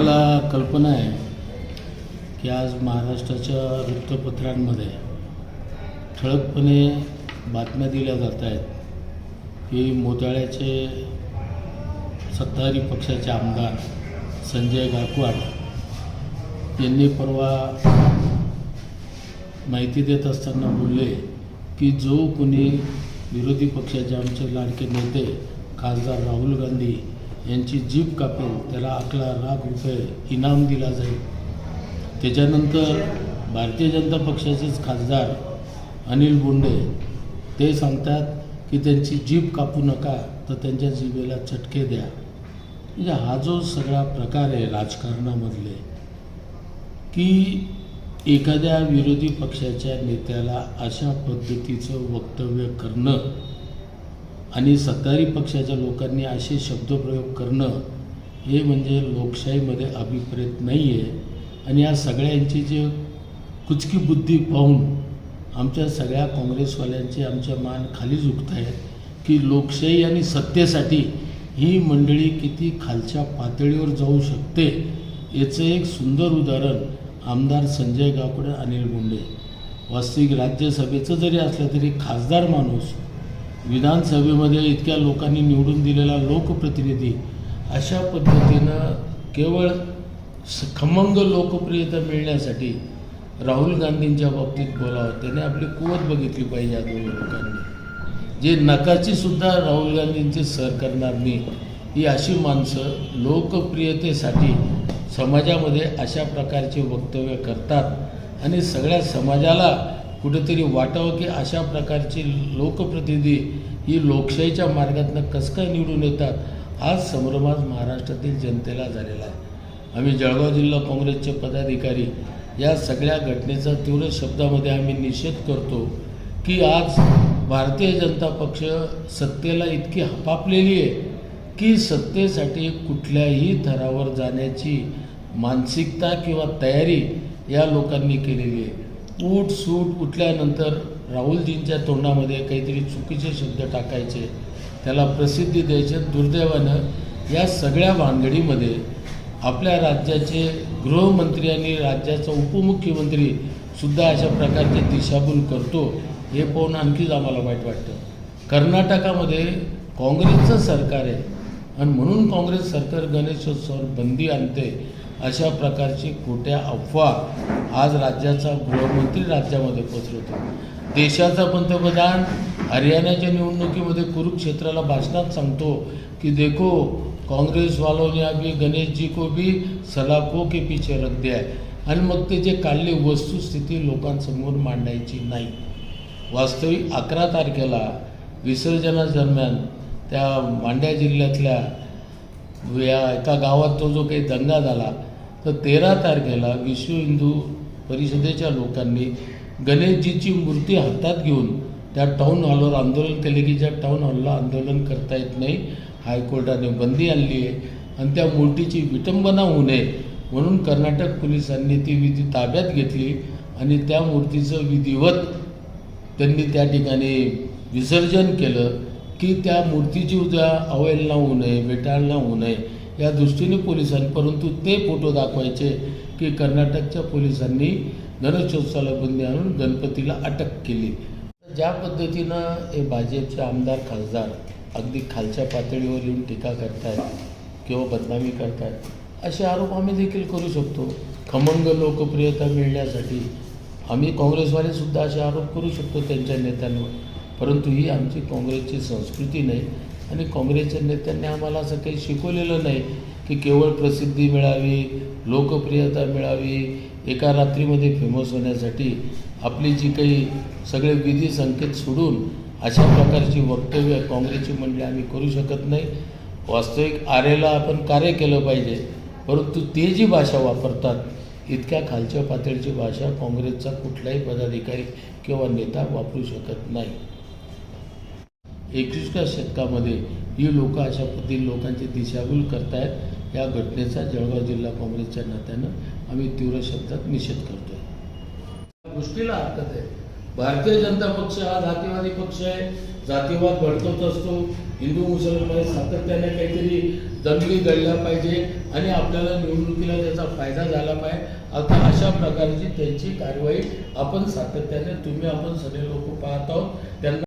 आपल्याला कल्पना आहे की आज महाराष्ट्राच्या वृत्तपत्रांमध्ये ठळकपणे बातम्या दिल्या जात आहेत की मोताळ्याचे सत्ताधारी पक्षाचे आमदार संजय गायकवाड यांनी परवा माहिती देत असताना बोलले की जो कोणी विरोधी पक्षाचे आमचे लाडके नेते खासदार राहुल गांधी यांची जीप कापेल त्याला अकरा लाख रुपये इनाम दिला जाईल. त्याच्यानंतर भारतीय जनता पक्षाचेच खासदार अनिल बोंडे ते सांगतात की त्यांची जीप कापू नका तर त्यांच्या जीभेला चटके द्या. म्हणजे हा जो सगळा प्रकार आहे राजकारणामधले की एखाद्या विरोधी पक्षाच्या नेत्याला अशा पद्धतीचं वक्तव्य करणं आणि सत्तारी पक्षाच्या लोकांनी असे शब्दप्रयोग करणं हे म्हणजे लोकशाहीमध्ये अभिप्रेत नाही आहे आणि या सगळ्यांची जे कुचकी बुद्धी पाहून आमच्या सगळ्या काँग्रेसवाल्यांचे आमच्या मान खाली झुकत आहेत की लोकशाही आणि सत्तेसाठी ही मंडळी किती खालच्या पातळीवर जाऊ शकते याचं एक सुंदर उदाहरण आमदार संजय गावकडे अनिल मुंडे वास्तविक राज्यसभेचं जरी असलं तरी खासदार माणूस विधानसभेमध्ये इतक्या लोकांनी निवडून दिलेला लोकप्रतिनिधी अशा पद्धतीनं केवळ स- खमंग लोकप्रियता मिळण्यासाठी राहुल गांधींच्या बाबतीत बोलावं त्याने आपली कुवत बघितली पाहिजे या दोन लोकांनी. जे नकाची सुद्धा राहुल गांधींचे सर करणार नाही ही अशी माणसं लोकप्रियतेसाठी समाजामध्ये अशा प्रकारचे वक्तव्य करतात आणि सगळ्या समाजाला कुठेतरी वाटावं की अशा प्रकारचे लोकप्रतिनिधी ही लोकशाहीच्या मार्गातनं कसं काय निवडून येतात? आज संभ्रम आज महाराष्ट्रातील जनतेला झालेला आहे. आम्ही जळगाव जिल्हा काँग्रेसचे पदाधिकारी. या सगळ्या घटनेचा तीव्र शब्दामध्ये आम्ही निषेध करतो की आज भारतीय जनता पक्ष सत्तेला इतकी हपापलेली आहे की सत्तेसाठी कुठल्याही थरावर जाण्याची मानसिकता किंवा तयारी या लोकांनी केलेली आहे. उठ सूट उठल्यानंतर राहुलजींच्या तोंडामध्ये काहीतरी चुकीचे शब्द टाकायचे त्याला प्रसिद्धी द्यायचे. दुर्दैवानं या सगळ्या भानगडीमध्ये आपल्या राज्याचे गृहमंत्री आणि राज्याचा उपमुख्यमंत्री सुद्धा अशा प्रकारचे दिशाभूल करतो हे पाहून आणखीच आम्हाला वाईट वाटतं. कर्नाटकामध्ये काँग्रेसचं सरकार आहे आणि म्हणून काँग्रेस सरकार गणेशोत्सवावर बंदी आणते अशा प्रकारची खोट्या अफवा आज राज्याचा गृहमंत्री राज्यामध्ये पसरवतो. देशाचा पंतप्रधान हरियाणाच्या निवडणुकीमध्ये कुरुक्षेत्राला भाषणात सांगतो की देखो काँग्रेस वालों ने अभी गणेश जी को भी सलाखों के पीछे रख दिया आणि मग ते जे काढली वस्तुस्थिती लोकांसमोर मांडायची नाही. वास्तविक अकरा तारखेला विसर्जनादरम्यान त्या मांड्या जिल्ह्यातल्या या एका गावात तो जो काही दंगा झाला तर तेरा तारखेला विश्व हिंदू परिषदेच्या लोकांनी गणेशजीची मूर्ती हातात घेऊन त्या टाऊन हॉलवर आंदोलन केले की ज्या टाऊन हॉलला आंदोलन करता येत नाही हायकोर्टाने बंदी आणली आहे आणि त्या मूर्तीची विटंबना होऊ नये म्हणून कर्नाटक पोलिसांनी ती विधी ताब्यात घेतली आणि त्या मूर्तीचं विधिवत त्यांनी त्या ठिकाणी विसर्जन केलं. की त्या मूर्तीची उद्या अवहेलना होऊ नये बेटाळना होऊ नये. या दृष्टीने पोलिसांनी परंतु ते फोटो दाखवायचे की कर्नाटकच्या पोलिसांनी गणेशोत्सवाला बंदी आणून गणपतीला अटक केली. ज्या पद्धतीनं हे भाजपचे आमदार खासदार अगदी खालच्या पातळीवर येऊन टीका करतायत किंवा बदनामी करतायत असे आरोप आम्ही देखील करू शकतो. खमंग लोकप्रियता मिळण्यासाठी आम्ही काँग्रेसवाले सुद्धा असे आरोप करू शकतो त्यांच्या नेत्यांवर. परंतु ही आमची काँग्रेसची संस्कृती नाही आणि काँग्रेसच्या नेत्यांनी आम्हाला असं काही शिकवलेलं नाही की केवळ प्रसिद्धी मिळावी लोकप्रियता मिळावी एका रात्रीमध्ये फेमस होण्यासाठी आपली जी काही सगळे विधी संकेत सोडून अशा प्रकारची वक्तव्य काँग्रेसची मंडळी आम्ही करू शकत नाही. वास्तविक आरेला आपण कार्य केलं पाहिजे परंतु ते जी भाषा वापरतात इतक्या खालच्या पातळीची भाषा काँग्रेसचा कुठलाही पदाधिकारी किंवा नेता वापरू शकत नाही. एकवीसव्या शतकामध्ये ही लोक अशा पद्धतीने लोकांची दिशाभूल करतायत. या घटनेचा जळगाव जिल्हा काँग्रेसच्या नात्यानं आम्ही तीव्र शब्दात निषेध करतोय. गोष्टीला हरकत आहे. भारतीय जनता पक्ष हा जातीवादी पक्ष आहे. जातीवाद भडकवत असतो. हिंदू मुसलमान सातत्याने काहीतरी दंगली घडल्या पाहिजे आणि आपल्याला निवडणुकीला त्याचा फायदा झाला पाहिजे. आता अशा प्रकारची त्यांची कारवाई आपण सातत्याने तुम्ही आपण सगळे लोक पाहत आहोत. त्यांना